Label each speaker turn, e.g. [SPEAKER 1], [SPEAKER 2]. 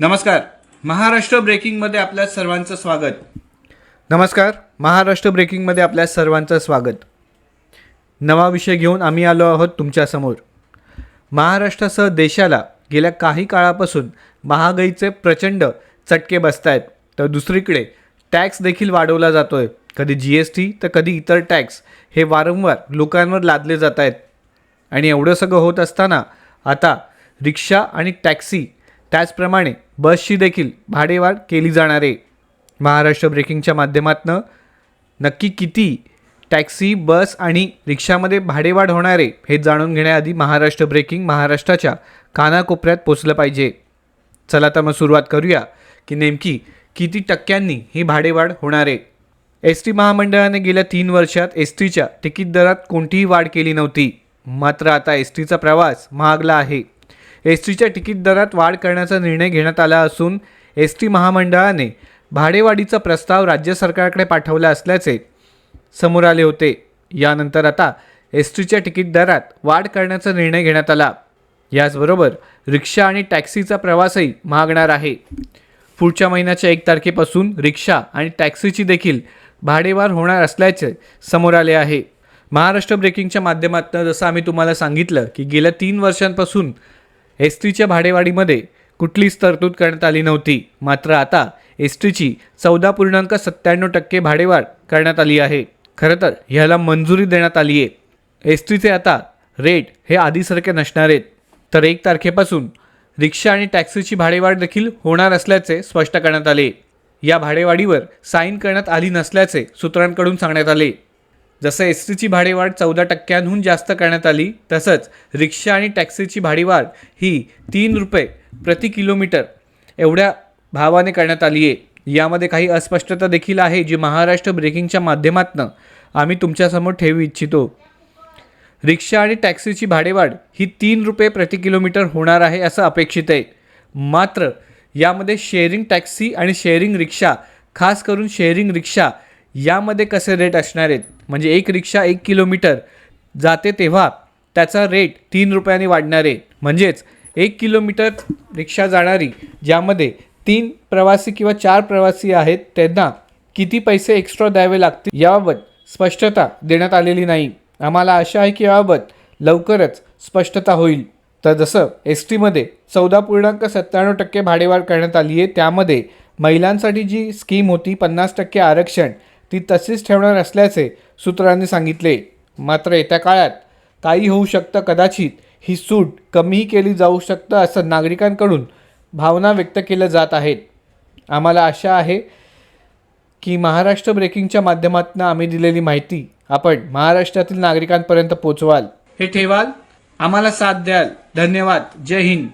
[SPEAKER 1] नमस्कार. महाराष्ट्र ब्रेकिंगमध्ये आपल्या सर्वांचं स्वागत.
[SPEAKER 2] नमस्कार. महाराष्ट्र ब्रेकिंगमध्ये आपल्या सर्वांचं स्वागत. नवा विषय घेऊन आम्ही आलो आहोत तुमच्यासमोर महाराष्ट्रासह देशाला गेल्या काही काळापासून महागाईचे प्रचंड चटके बसत आहेत तर दुसरीकडे टॅक्स देखील वाढवला जातो आहे कधी जी एस टी तर कधी इतर टॅक्स हे वारंवार लोकांवर लादले जात आहेत आणि एवढं सगळं होत असताना आता रिक्षा आणि टॅक्सी त्याचप्रमाणे बसची देखील भाडेवाढ केली जाणार आहे. महाराष्ट्र ब्रेकिंगच्या माध्यमातनं नक्की किती टॅक्सी बस आणि रिक्षामध्ये भाडेवाढ होणार आहे हे जाणून घेण्याआधी महाराष्ट्र ब्रेकिंग महाराष्ट्राच्या कानाकोपऱ्यात पोचलं पाहिजे. चला तर मग सुरुवात करूया की नेमकी किती टक्क्यांनी ही भाडेवाढ होणार आहे. एस टी महामंडळाने गेल्या तीन वर्षात एस टीच्या तिकीट दरात कोणतीही वाढ केली नव्हती. मात्र आता एस टीचा प्रवास महागला आहे. एस टीच्या तिकीट दरात वाढ करण्याचा निर्णय घेण्यात आला असून एस टी महामंडळाने भाडेवाढीचा प्रस्ताव राज्य सरकारकडे पाठवला असल्याचे समोर आले होते. यानंतर आता एस टीच्या तिकीट दरात वाढ करण्याचा निर्णय घेण्यात आला. याचबरोबर रिक्षा आणि टॅक्सीचा प्रवासही महागणार आहे. पुढच्या महिन्याच्या एक तारखेपासून रिक्षा आणि टॅक्सीची देखील भाडेवाढ होणार असल्याचे समोर आले आहे. महाराष्ट्र ब्रेकिंगच्या माध्यमातून जसं आम्ही तुम्हाला सांगितलं की गेल्या तीन वर्षांपासून एस टीच्या भाडेवाढीमध्ये कुठलीच तरतूद करण्यात आली नव्हती. मात्र आता एस टीची चौदा पूर्णांक सत्त्याण्णव टक्के भाडेवाढ करण्यात आली आहे. खरं तर ह्याला मंजुरी देण्यात आली आहे. एस टीचे आता रेट हे आधीसारखे नसणार आहेत. तर एक तारखेपासून रिक्षा आणि टॅक्सीची भाडेवाढ देखील होणार असल्याचे स्पष्ट करण्यात आले. या भाडेवाढीवर साईन करण्यात आली नसल्याचे सूत्रांकडून सांगण्यात आले. जसं एस टीची भाडेवाढ चौदा टक्क्यांहून जास्त करण्यात आली तसंच रिक्षा आणि टॅक्सीची भाडेवाढ ही तीन रुपये प्रति किलोमीटर एवढ्या भावाने करण्यात आली आहे यामध्ये काही अस्पष्टता देखील आहे जी महाराष्ट्र ब्रेकिंगच्या माध्यमातून आम्ही तुमच्यासमोर ठेवू इच्छितो. रिक्षा आणि टॅक्सीची भाडेवाढ ही तीन रुपये प्रति किलोमीटर होणार आहे असं अपेक्षित आहे. मात्र यामध्ये शेअरिंग टॅक्सी आणि शेअरिंग रिक्षा खास करून शेअरिंग रिक्षा यामध्ये कसे रेट असणार आहेत? म्हणजे एक रिक्षा एक किलोमीटर जाते तेव्हा त्याचा रेट तीन रुपयांनी वाढणार. आहे म्हणजेच एक किलोमीटर रिक्षा जाणारी ज्यामध्ये तीन प्रवासी किंवा चार प्रवासी आहेत त्यांना किती पैसे एक्स्ट्रा द्यावे लागतील याबाबत स्पष्टता देण्यात आलेली नाही. आम्हाला आशा आहे की याबाबत लवकरच स्पष्टता होईल. तर जसं एस टीमध्ये चौदा पूर्णांक सत्त्याण्णव टक्के भाडेवाढ करण्यात आली आहे त्यामध्ये महिलांसाठी जी स्कीम होती पन्नास टक्के आरक्षण ती तशीच ठेवणार असल्याचे सूत्रांनी सांगितले. मात्र येत्या काळात काही होऊ शकतं कदाचित ही सूट कमीही केली जाऊ शकतं असं नागरिकांकडून भावना व्यक्त केल्या जात आहेत. आम्हाला आशा आहे की महाराष्ट्र ब्रेकिंगच्या माध्यमातून आम्ही दिलेली माहिती आपण महाराष्ट्रातील नागरिकांपर्यंत पोचवाल.
[SPEAKER 1] हे ठेवाल. आम्हाला साथ द्याल. धन्यवाद. जय हिंद.